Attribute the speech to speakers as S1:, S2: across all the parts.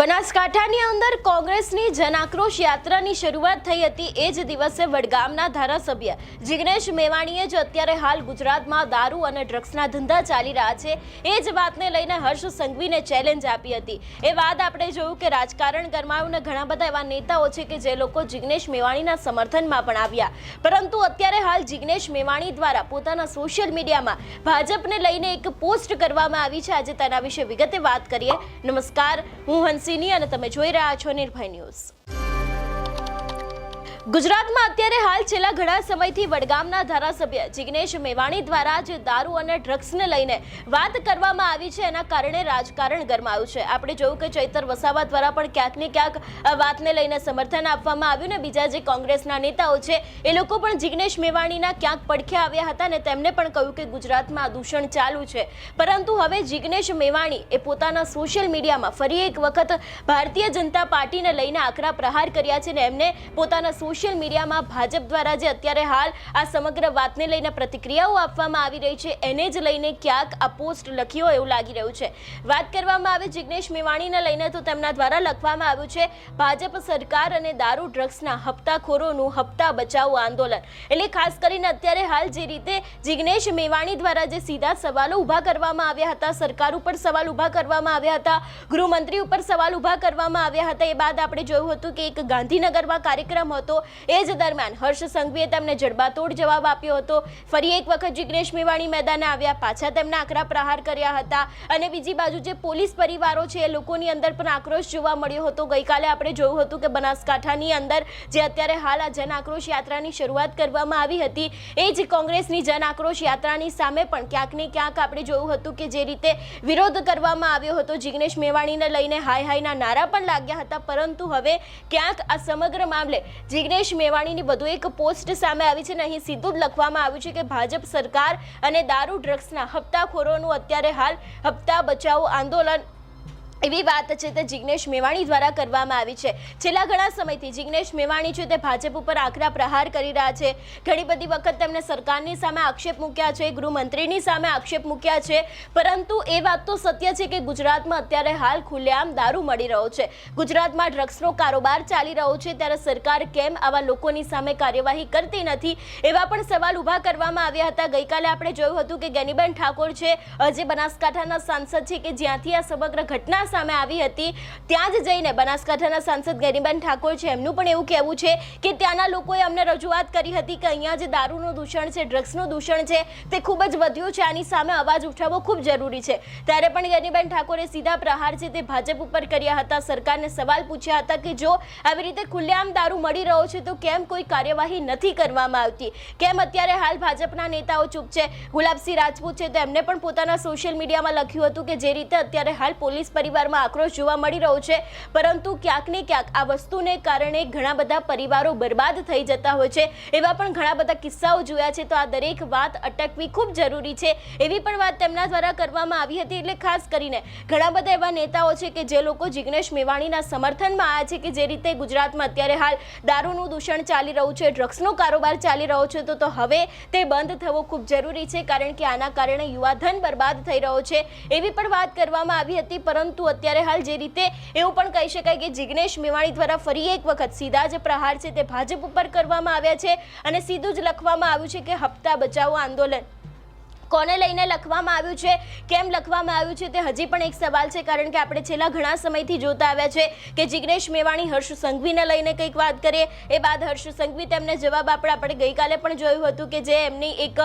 S1: બનાસકાંઠાની અંદર કોંગ્રેસની જનાક્રોશ યાત્રાની શરૂઆત થઈ હતી. એ જ દિવસે વડગામના ધારાસભ્ય જિગ્નેશ મેવાણીએ જે અત્યારે હાલ ગુજરાતમાં દારૂ અને ડ્રગ્સના ધંધા ચાલી રહ્યા છે. એ જ વાતને લઈને હર્ષ સંઘવીને ચેલેન્જ આપી હતી. એ વાત આપણે જોયું કે રાજકારણ ગરમાયું ને ઘણા બધા એવા નેતાઓ છે કે જે લોકો જિગ્નેશ મેવાણીના સમર્થનમાં પણ આવ્યા. પરંતુ અત્યારે હાલ જિગ્નેશ મેવાણી દ્વારા પોતાના સોશિયલ મીડિયામાં ભાજપને લઈને એક પોસ્ટ કરવામાં આવી છે. આજે તેના વિશે વિગતે વાત કરીએ. નમસ્કાર, હું હંસિની અને તમે જોઈ રહ્યા છો નિર્ભય ન્યૂઝ. ગુજરાતમાં અત્યારે હાલ છેલ્લા ઘણા સમયથી વડગામના ધારાસભ્ય જિગ્નેશ મેવાણી દ્વારા જે દારૂ અને ડ્રગ્સને લઈને વાત કરવામાં આવી છે. એના કારણે રાજકારણ ગરમાયું છે. આપણે જોયું કે ચૈતર વસાવા દ્વારા પણ ક્યાંક ને ક્યાંક વાતને લઈને સમર્થન આપવામાં આવ્યું ને બીજા જે કોંગ્રેસના નેતાઓ છે, એ લોકો પણ જિગ્નેશ મેવાણીના ક્યાંક પડખે આવ્યા હતા ને તેમને પણ કહ્યું કે ગુજરાતમાં દૂષણ ચાલુ છે. પરંતુ હવે જિગ્નેશ મેવાણી એ પોતાના સોશિયલ મીડિયામાં ફરી એક વખત ભારતીય જનતા પાર્ટીને લઈને આકરા પ્રહાર કર્યા છે ને એમને પોતાના સોશિયલ મીડિયામાં ભાજપ દ્વારા જે અત્યારે હાલ આ સમગ્ર વાતને લઈને પ્રતિક્રિયાઓ આપવામાં આવી રહી છે, એને જ લઈને ક્યાંક આ પોસ્ટ લખી હોય એવું લાગી રહ્યું છે. વાત કરવામાં આવે જિગ્નેશ મેવાણીને લઈને તો તેમના દ્વારા લખવામાં આવ્યું છે, ભાજપ સરકાર અને દારૂ ડ્રગ્સના હપ્તાખોરોનું હપ્તા બચાવો આંદોલન. એટલે ખાસ કરીને અત્યારે હાલ જે રીતે જિગ્નેશ મેવાણી દ્વારા જે સીધા સવાલો ઊભા કરવામાં આવ્યા હતા, સરકાર ઉપર સવાલ ઊભા કરવામાં આવ્યા હતા, ગૃહમંત્રી ઉપર સવાલ ઊભા કરવામાં આવ્યા હતા, એ બાદ આપણે જોયું હતું કે એક ગાંધીનગરમાં કાર્યક્રમ હતો એ જ દરમિયાન હર્ષ સંઘવીએ તેમને જડબાતોડ જવાબ આપ્યો હતો. ફરી એક વખત જિગ્નેશ મેવાણી મેદાને આવ્યા, પાછા તેમના આકરા પ્રહાર કર્યા હતા અને બીજી બાજુ જે પોલીસ પરિવારો છે, એ લોકોની અંદર પણ આક્રોશ જોવા મળ્યો હતો. ગઈકાલે આપણે જોયું હતું કે બનાસકાંઠાની અંદર જે અત્યારે હાલ આ જન આક્રોશ યાત્રાની શરૂઆત કરવામાં આવી હતી, એ જ કોંગ્રેસની જન આક્રોશ યાત્રાની સામે પણ ક્યાંક ને ક્યાંક આપણે જોયું હતું કે જે રીતે વિરોધ કરવામાં આવ્યો હતો. જિગ્નેશ મેવાણીને લઈને હાય હાયના નારા પણ લાગ્યા હતા, પરંતુ હવે ક્યાંક આ સમગ્ર મામલે જિગ્નેશ મેવાણીની વધુ એક પોસ્ટ સામે આવી છે અને અહીં સીધું જ લખવામાં આવ્યું છે કે ભાજપ સરકાર અને દારૂ ડ્રગ્સના હપ્તાખોરોનું અત્યારે હાલ હપ્તા બચાવો આંદોલન એવી વાત છે તે જિગ્નેશ મેવાણી દ્વારા કરવામાં આવી છે. છેલ્લા ઘણા સમયથી જિગ્નેશ મેવાણી છે તે ભાજપ ઉપર આકરા પ્રહાર કરી રહ્યા છે. ઘણી બધી વખત તેમણે સરકારની સામે આક્ષેપ મૂક્યા છે, ગૃહમંત્રીની સામે આક્ષેપ મૂક્યા છે. પરંતુ એ વાત તો સત્ય છે કે ગુજરાતમાં અત્યારે હાલ ખુલ્લેઆમ દારૂ મળી રહ્યો છે. ગુજરાતમાં ડ્રગ્સનો કારોબાર ચાલી રહ્યો છે ત્યારે સરકાર કેમ આવા લોકોની સામે કાર્યવાહી કરતી નથી? એવા પણ સવાલ ઊભા કરવામાં આવ્યા હતા. ગઈકાલે આપણે જોયું હતું કે ગેનીબેન ઠાકોર છે જે બનાસકાંઠાના સાંસદ છે કે જ્યાંથી આ સમગ્ર ઘટના સામે આવી હતી. ત્યાં જ જઈને બનાસકાંઠાના સાંસદ ગેનીબેન ઠાકોર છે, એમનું પણ એવું કહેવું છે કે ત્યાંના લોકોએ અમને રજૂઆત કરી હતી કે અહીંયા જે દારૂનું દૂષણ છે, ડ્રગ્સનું દૂષણ છે, તે ખૂબ જ વધ્યું છે, આની સામે અવાજ ઉઠાવવો ખૂબ જરૂરી છે. ત્યારે પણ ગેનીબેન ઠાકોરે સીધા પ્રહાર છે તે ભાજપ ઉપર કર્યા હતા. સરકારને સવાલ પૂછ્યા હતા કે જો આવી રીતે ખુલ્લેઆમ દારૂ મળી રહ્યો છે, તો કેમ કોઈ કાર્યવાહી નથી કરવામાં આવતી? કેમ અત્યારે હાલ ભાજપના નેતાઓ ચૂપ છે? ગુલાબસિંહ રાજપૂત છે, તો એમને પણ પોતાના સોશિયલ મીડિયામાં લખ્યું હતું કે જે રીતે અત્યારે હાલ પોલીસ પરિવારમાં આક્રોશ જોવા મળી રહ્યો છે. પરંતુ ક્યાંક ને ક્યાંક આ વસ્તુને કારણે ઘણા બધા પરિવારો બરબાદ થઈ જતા હોય છે. એવા પણ ઘણા બધા કિસ્સાઓ જોયા છે. તો આ દરેક વાત અટકવી ખૂબ જરૂરી છે. એવી પણ વાત તેમના દ્વારા કરવામાં આવી હતી. એટલે ખાસ કરીને ઘણા બધા એવા નેતાઓ છે કે જે લોકો જિગ્નેશ મેવાણીના સમર્થનમાં આવ્યા છે કે જે રીતે ગુજરાતમાં અત્યારે હાલ દારૂનું દૂષણ ચાલી રહ્યું છે, ડ્રગ્સનો કારોબાર ચાલી રહ્યો છે, તો હવે તે બંધ થવો ખૂબ જરૂરી છે. કારણ કે આના કારણે યુવાધન બરબાદ થઈ રહ્યો છે. એવી પણ વાત કરવામાં આવી હતી. પરંતુ અત્યારે હાલ જે રીતે એવું પણ કહી શકાય કે જિગ્નેશ મેવાણી દ્વારા ફરી એક વખત સીધા જ પ્રહાર છે તે ભાજપ ઉપર કરવામાં આવ્યા છે અને સીધું જ લખવામાં આવ્યું છે કે હપ્તા બચાવો આંદોલન. કોને લઈને લખવામાં આવ્યું છે, કેમ લખવામાં આવ્યું છે તે હજી પણ એક સવાલ છે, કારણ કે આપણે છેલ્લા ઘણા સમયથી જોતા આવ્યા છે કે જિગ્નેશ મેવાણી, હર્ષ સંઘવીને લઈને કંઈક વાત કરીએ. એ બાદ હર્ષ સંઘવી તેમને જવાબ આપણે આપણે ગઈકાલે પણ જોયું હતું કે જે એમની એક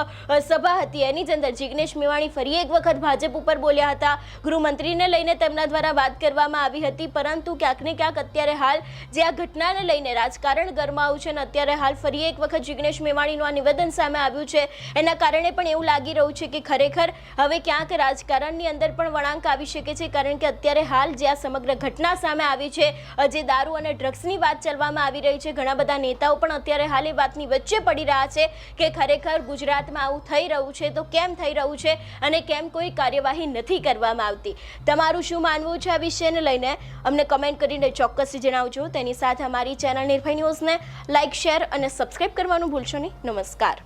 S1: સભા હતી, એની અંદર જિગ્નેશ મેવાણી ફરી એક વખત ભાજપ ઉપર બોલ્યા હતા. ગૃહમંત્રીને લઈને તેમના દ્વારા વાત કરવામાં આવી હતી, પરંતુ ક્યાંક ને ક્યાંક અત્યારે હાલ જે આ ઘટનાને લઈને રાજકારણ ગરમાવું છે ને અત્યારે હાલ ફરી એક વખત જિગ્નેશ મેવાણીનું આ નિવેદન સામે આવ્યું છે. એના કારણે પણ એવું લાગી રહ્યું છે કે ખરેખર હવે ક્યાંક રાજકારણની અંદર પણ વળાંક આવી શકે છે, કારણ કે અત્યારે હાલ જે આ સમગ્ર ઘટના સામે આવી છે જે દારૂ અને ડ્રગ્સની વાત ચલવામાં આવી રહી છે, ઘણા બધા નેતાઓ પણ અત્યારે હાલ એ વાતની વચ્ચે પડી રહ્યા છે કે ખરેખર ગુજરાતમાં આવું થઈ રહ્યું છે, તો કેમ થઈ રહ્યું છે અને કેમ કોઈ કાર્યવાહી નથી કરવામાં આવતી? તમારું શું માનવું છે આ વિષયને લઈને? અમને કમેન્ટ કરીને ચોક્કસથી જણાવજો. તેની સાથે અમારી ચેનલ નિર્ભય ન્યૂઝને લાઇક શેર અને સબસ્ક્રાઇબ કરવાનું ભૂલશો નહીં. નમસ્કાર.